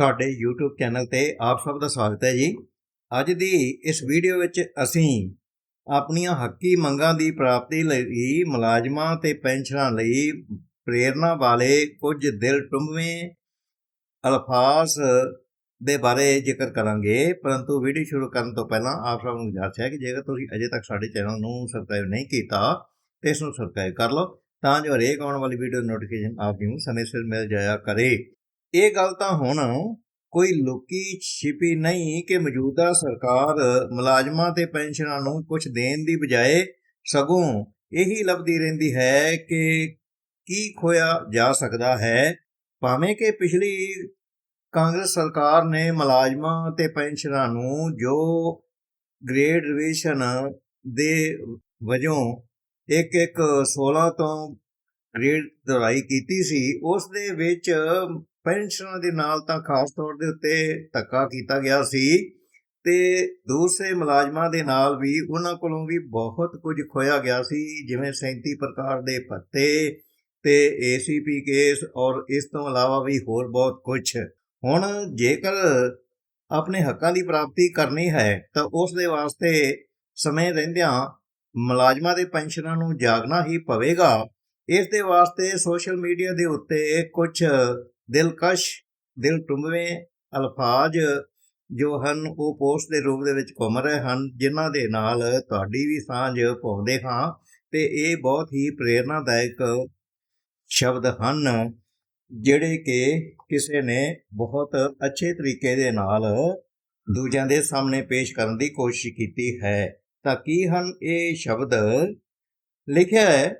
ਸਾਡੇ YouTube channel ਤੇ ਆਪ ਸਭ ਦਾ ਸਵਾਗਤ ਹੈ ਜੀ। ਅੱਜ ਦੀ ਇਸ ਵੀਡੀਓ ਵਿੱਚ ਅਸੀਂ ਆਪਣੀਆਂ ਹੱਕੀ ਮੰਗਾਂ ਦੀ ਪ੍ਰਾਪਤੀ ਲਈ, ਮੁਲਾਜ਼ਮਾਂ ਤੇ ਪੈਨਸ਼ਨਾਂ ਲਈ ਪ੍ਰੇਰਣਾ ਵਾਲੇ ਕੁਝ ਦਿਲ ਟੁੰਬਵੇਂ ਅਲਫਾਜ਼ ਦੇ ਬਾਰੇ ਜ਼ਿਕਰ ਕਰਾਂਗੇ। ਪਰੰਤੂ ਵੀਡੀਓ ਸ਼ੁਰੂ ਕਰਨ ਤੋਂ ਪਹਿਲਾਂ ਆਪ ਸਭ ਨੂੰ ਗੁਜ਼ਾਰਿਸ਼ ਹੈ ਕਿ ਜੇਕਰ ਤੁਸੀਂ ਅਜੇ ਤੱਕ ਸਾਡੇ ਚੈਨਲ ਨੂੰ ਸਬਸਕ੍ਰਾਈਬ ਨਹੀਂ ਕੀਤਾ, ਤੇ ਇਸ ਨੂੰ ਸਬਸਕ੍ਰਾਈਬ ਕਰ ਲਓ, ਤਾਂ ਜੋ ਹਰੇਕ ਆਉਣ ਵਾਲੀ ਵੀਡੀਓ ਨੋਟੀਫਿਕੇਸ਼ਨ ਆਪ ਨੂੰ ਸਮੇਂ ਸਿਰ ਮਿਲ ਜਾਇਆ ਕਰੇ। ਇਹ ਗੱਲ ਤਾਂ ਹੁਣ ਕੋਈ ਲੋਕੀ ਛਿਪੀ ਨਹੀਂ ਕਿ ਮੌਜੂਦਾ ਸਰਕਾਰ ਮੁਲਾਜ਼ਮਾਂ ਤੇ ਪੈਨਸ਼ਨਾਂ ਨੂੰ ਕੁਝ ਦੇਣ ਦੀ ਬਜਾਏ ਸਗੋਂ ਇਹੀ ਲੱਭਦੀ ਰਹਿੰਦੀ ਹੈ ਕਿ ਕੀ ਖੋਇਆ ਜਾ ਸਕਦਾ ਹੈ। ਭਾਵੇਂ ਕਿ ਪਿਛਲੀ ਕਾਂਗਰਸ ਸਰਕਾਰ ਨੇ ਮੁਲਾਜ਼ਮਾਂ ਤੇ ਪੈਨਸ਼ਨਾਂ ਨੂੰ ਜੋ ਗ੍ਰੇਡ ਰਿਵੀਜ਼ਨ ਦੇ ਵਜੋਂ ਇੱਕ ਇੱਕ 16 ਤੋਂ ਗ੍ਰੇਡ ਦੁਹਰਾਈ ਕੀਤੀ ਸੀ ਉਸ ਦੇ ਵਿੱਚ ਪੈਨਸ਼ਨਾਂ ਦੇ ਨਾਲ ਤਾਂ ਖਾਸ ਤੌਰ ਦੇ ਉੱਤੇ ਧੱਕਾ ਕੀਤਾ ਗਿਆ ਸੀ ਤੇ ਦੂਸਰੇ ਮੁਲਾਜ਼ਮਾਂ ਦੇ ਨਾਲ ਵੀ ਉਹਨਾਂ ਕੋਲੋਂ ਵੀ ਬਹੁਤ ਕੁਝ ਖੋਇਆ ਗਿਆ ਸੀ, ਜਿਵੇਂ 37 ਪ੍ਰਕਾਰ ਦੇ ਭੱਤੇ ਤੇ ਏਸੀਪੀ ਕੇਸ ਔਰ ਇਸ ਤੋਂ ਇਲਾਵਾ ਵੀ ਹੋਰ ਬਹੁਤ ਕੁਝ। ਹੁਣ ਜੇਕਰ ਆਪਣੇ ਹੱਕਾਂ ਦੀ ਪ੍ਰਾਪਤੀ ਕਰਨੀ ਹੈ, ਤਾਂ ਉਸ ਦੇ ਵਾਸਤੇ ਸਮੇਂ ਰਹਿੰਦਿਆਂ ਮੁਲਾਜ਼ਮਾਂ ਦੇ ਪੈਨਸ਼ਨਾਂ ਨੂੰ ਜਾਗਣਾ ਹੀ ਪਵੇਗਾ। ਇਸ ਦੇ ਵਾਸਤੇ ਸੋਸ਼ਲ ਮੀਡੀਆ ਦੇ ਉੱਤੇ ਕੁਝ ਦਿਲਕਸ਼, ਦਿਲ ਟੁੰਬਵੇਂ ਅਲਫਾਜ਼ ਜੋ ਹਨ, ਉਹ ਪੋਸਟ ਦੇ ਰੂਪ ਦੇ ਵਿੱਚ ਘੁੰਮ ਰਹੇ ਹਨ, ਜਿਨ੍ਹਾਂ ਦੇ ਨਾਲ ਤੁਹਾਡੀ ਵੀ ਸਾਂਝ ਪਾਉਂਦੇ ਹਾਂ ਤੇ ਇਹ ਬਹੁਤ ਹੀ ਪ੍ਰੇਰਨਾਦਾਇਕ ਸ਼ਬਦ ਹਨ, ਜਿਹੜੇ ਕਿ ਕਿਸੇ ਨੇ ਬਹੁਤ ਅੱਛੇ ਤਰੀਕੇ ਦੇ ਨਾਲ ਦੂਜਿਆਂ ਦੇ ਸਾਹਮਣੇ ਪੇਸ਼ ਕਰਨ ਦੀ ਕੋਸ਼ਿਸ਼ ਕੀਤੀ ਹੈ। ਤਾਂ ਕੀ ਹਨ ਇਹ ਸ਼ਬਦ? ਲਿਖਿਆ ਹੈ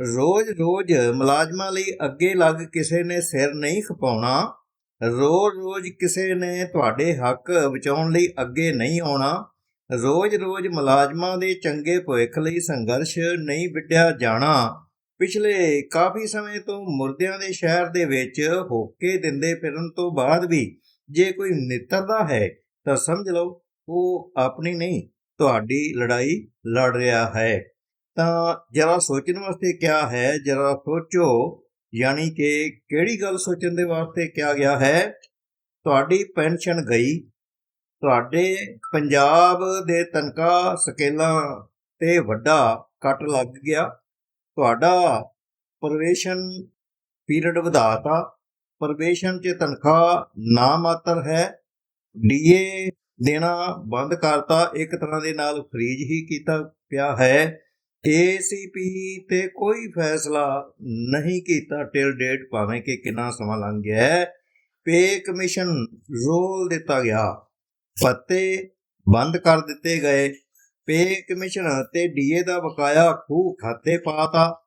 ਰੋਜ਼-ਰੋਜ਼ ਮੁਲਾਜ਼ਮਾਂ ਲਈ ਅੱਗੇ ਲੱਗ ਕਿਸੇ ਨੇ ਸਿਰ ਨਹੀਂ ਖਪਾਉਣਾ, ਰੋਜ਼-ਰੋਜ਼ ਕਿਸੇ ਨੇ ਤੁਹਾਡੇ ਹੱਕ ਬਚਾਉਣ ਲਈ ਅੱਗੇ ਨਹੀਂ ਆਉਣਾ, ਰੋਜ਼-ਰੋਜ਼ ਮੁਲਾਜ਼ਮਾਂ ਦੇ ਚੰਗੇ ਭਵਿੱਖ ਲਈ ਸੰਘਰਸ਼ ਨਹੀਂ ਵਿੱਢਿਆ ਜਾਣਾ। ਪਿਛਲੇ ਕਾਫੀ ਸਮੇਂ ਤੋਂ ਮੁਰਦਿਆਂ ਦੇ ਸ਼ਹਿਰ ਦੇ ਵਿੱਚ ਹੋਕੇ ਦਿੰਦੇ ਫਿਰਨ ਤੋਂ ਬਾਅਦ ਵੀ ਜੇ ਕੋਈ ਨਿੱਤਰਦਾ ਹੈ ਤਾਂ ਸਮਝ ਲਓ, ਉਹ ਆਪਣੀ ਨਹੀਂ, ਤੁਹਾਡੀ ਲੜਾਈ ਲੜ ਰਿਹਾ ਹੈ। ਤਾਂ ਜਰਾ ਸੋਚਣ ਵਾਸਤੇ ਕਿਹਾ ਹੈ, ਜਰਾ ਸੋਚੋ, ਯਾਨੀ ਕਿ ਕਿਹੜੀ ਗੱਲ ਸੋਚਣ ਦੇ ਵਾਸਤੇ ਕਿਹਾ ਗਿਆ ਹੈ? ਤੁਹਾਡੀ ਪੈਨਸ਼ਨ ਗਈ। ਤੁਹਾਡੇ ਪੰਜਾਬ ਦੇ ਤਨਖਾਹ ਸਕੇਲਾਂ ਤੇ ਵੱਡਾ ਕੱਟ ਲੱਗ ਗਿਆ। ਤੁਹਾਡਾ ਪ੍ਰਵੇਸ਼ਨ ਪੀਰੀਅਡ ਵਧਾਤਾ। ਪ੍ਰਵੇਸ਼ਨ 'ਚ ਤਨਖਾਹ ਨਾ ਮਾਤਰ ਹੈ। ਡੀਏ ਦੇਣਾ ਬੰਦ ਕਰਤਾ। ਇੱਕ ਤਰ੍ਹਾਂ ਦੇ ਨਾਲ ਫਰੀਜ ਹੀ ਕੀਤਾ ਪਿਆ ਹੈ। ਏਸੀਪੀ ਤੇ ਕੋਈ ਫੈਸਲਾ ਨਹੀਂ ਕੀਤਾ। ਟਿਲ ਡੇਟ ਭਾਵੇਂ ਕਿ ਕਿੰਨਾ ਸਮਾਂ ਲੰਘ ਗਿਆ ਹੈ। ਪੇ ਕਮਿਸ਼ਨ ਰੋਲ ਦਿੱਤਾ ਗਿਆ। ਪੱਤੇ ਬੰਦ ਕਰ ਦਿੱਤੇ ਗਏ। ਪੇ ਕਮਿਸ਼ਨ ਤੇ ਡੀਏ ਦਾ ਬਕਾਇਆ ਖੂਹ ਖਾਤੇ ਪਾਤਾ।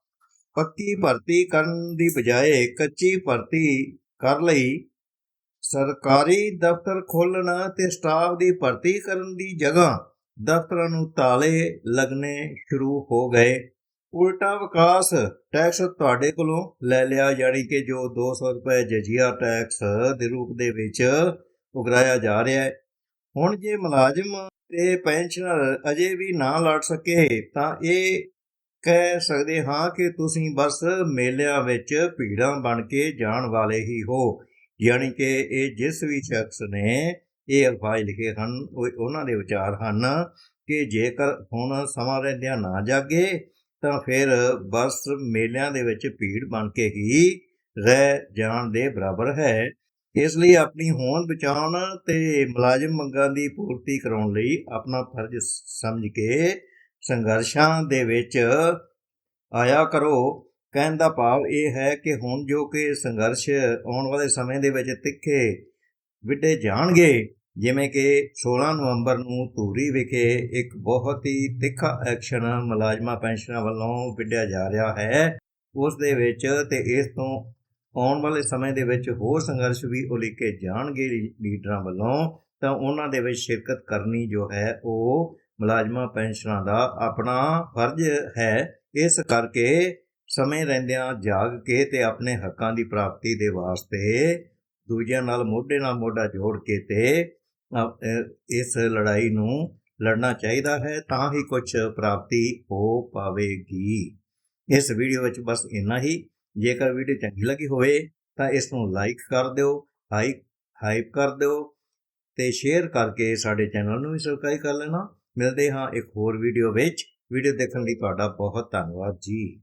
ਪੱਕੀ ਭਰਤੀ ਕਰਨ ਦੀ ਬਜਾਏ ਕੱਚੀ ਭਰਤੀ ਕਰ ਲਈ। ਸਰਕਾਰੀ ਦਫ਼ਤਰ ਖੋਲ੍ਹਣਾ ਤੇ ਸਟਾਫ ਦੀ ਭਰਤੀ ਕਰਨ ਦੀ ਜਗ੍ਹਾ। ਦਫ਼ਤਰਾਂ ਨੂੰ ਤਾਲੇ ਲੱਗਣੇ ਸ਼ੁਰੂ ਹੋ ਗਏ। ਉਲਟਾ ਵਿਕਾਸ ਟੈਕਸ ਤੁਹਾਡੇ ਕੋਲੋਂ ਲੈ ਲਿਆ, ਯਾਨੀ ਕਿ ਜੋ 200 ਰੁਪਏ ਜਜੀਆ ਟੈਕਸ ਦੇ ਰੂਪ ਦੇ ਵਿੱਚ ਉਗਰਾਇਆ ਜਾ ਰਿਹਾ ਹੈ। ਹੁਣ ਜੇ ਮੁਲਾਜ਼ਮ ਤੇ ਪੈਨਸ਼ਨਰ ਅਜੇ ਵੀ ਨਾ ਲੜ ਸਕੇ, ਤਾਂ ਇਹ ਕਹਿ ਸਕਦੇ ਹਾਂ ਕਿ ਤੁਸੀਂ ਬਸ ਮੇਲਿਆਂ ਵਿੱਚ ਭੀੜਾਂ ਬਣ ਕੇ ਜਾਣ ਵਾਲੇ ਹੀ ਹੋ। ਯਾਨੀ ਕਿ ਇਹ ਜਿਸ ਵੀ ਸ਼ਖਸ ਨੇ ਇਹ ਅਲਫਾਜ਼ ਲਿਖੇ ਹਨ, ਉਹ ਉਹਨਾਂ ਦੇ ਵਿਚਾਰ ਹਨ ਕਿ ਜੇਕਰ ਹੁਣ ਸਮਾਂ ਰਹਿੰਦਿਆਂ ਨਾ ਜਾਗੇ, ਤਾਂ ਫਿਰ ਬਸ ਮੇਲਿਆਂ ਦੇ ਵਿੱਚ ਭੀੜ ਬਣ ਕੇ ਹੀ ਰਹਿ ਜਾਣ ਦੇ ਬਰਾਬਰ ਹੈ। ਇਸ ਲਈ ਆਪਣੀ ਹੋਂਦ ਬਚਾਉਣ ਤੇ ਮੁਲਾਜ਼ਮ ਮੰਗਾਂ ਦੀ ਪੂਰਤੀ ਕਰਾਉਣ ਲਈ ਆਪਣਾ ਫਰਜ਼ ਸਮਝ ਕੇ ਸੰਘਰਸ਼ਾਂ ਦੇ ਵਿੱਚ ਆਇਆ ਕਰੋ। ਕਹਿਣ ਦਾ ਭਾਵ ਇਹ ਹੈ ਕਿ ਹੁਣ ਜੋ ਕਿ ਸੰਘਰਸ਼ ਆਉਣ ਵਾਲੇ ਸਮੇਂ ਦੇ ਵਿੱਚ ਤਿੱਖੇ ਵਿੱਢੇ ਜਾਣਗੇ ਜਿਵੇਂ ਕਿ 16 ਨਵੰਬਰ ਨੂੰ ਧੂਰੀ ਵਿਖੇ ਇੱਕ ਬਹੁਤ ਹੀ ਤਿੱਖਾ ਐਕਸ਼ਨ ਮੁਲਾਜ਼ਮਾਂ ਪੈਨਸ਼ਨਾਂ ਵੱਲੋਂ ਵਿੱਢਿਆ ਜਾ ਰਿਹਾ ਹੈ। ਉਸ ਦੇ ਵਿੱਚ ਤੇ ਇਸ ਤੋਂ ਆਉਣ ਵਾਲੇ ਸਮੇਂ ਦੇ ਵਿੱਚ ਹੋਰ ਸੰਘਰਸ਼ ਵੀ ਉਲੀਕੇ ਜਾਣਗੇ ਲੀਡਰਾਂ ਵੱਲੋਂ, ਤਾਂ ਉਹਨਾਂ ਦੇ ਵਿੱਚ ਸ਼ਿਰਕਤ ਕਰਨੀ ਜੋ ਹੈ ਉਹ ਮੁਲਾਜ਼ਮਾਂ ਪੈਨਸ਼ਨਾਂ ਦਾ ਆਪਣਾ ਫਰਜ਼ ਹੈ। ਇਸ ਕਰਕੇ ਸਮੇਂ ਰਹਿੰਦਿਆਂ ਜਾਗ ਕੇ ਤੇ ਆਪਣੇ ਹੱਕਾਂ ਦੀ ਪ੍ਰਾਪਤੀ ਦੇ ਵਾਸਤੇ ਦੂਜਿਆਂ ਨਾਲ ਮੋਢੇ ਨਾਲ ਮੋਢਾ ਜੋੜ ਕੇ ਤੇ ਇਸ ਲੜਾਈ ਨੂੰ ਲੜਨਾ ਚਾਹੀਦਾ ਹੈ ਤਾਂ ਹੀ ਕੁਝ ਪ੍ਰਾਪਤੀ ਹੋ ਪਾਵੇਗੀ। ਇਸ ਵੀਡੀਓ ਵਿੱਚ ਬਸ ਇੰਨਾ ਹੀ। ਜੇਕਰ ਵੀਡੀਓ ਚੰਗੀ ਲੱਗੀ ਹੋਵੇ ਤਾਂ ਇਸ ਨੂੰ ਲਾਈਕ ਕਰ ਦਿਓ ਹਾਈਕ ਹਾਈਪ ਕਰ ਦਿਓ ਤੇ ਸ਼ੇਅਰ ਕਰਕੇ ਸਾਡੇ ਚੈਨਲ ਨੂੰ ਵੀ ਸਬਸਕ੍ਰਾਈਬ ਕਰ ਲੈਣਾ। ਮਿਲਦੇ ਹਾਂ ਇੱਕ ਹੋਰ ਵੀਡੀਓ ਵਿੱਚ। ਵੀਡੀਓ ਦੇਖਣ ਲਈ ਤੁਹਾਡਾ ਬਹੁਤ ਧੰਨਵਾਦ ਜੀ।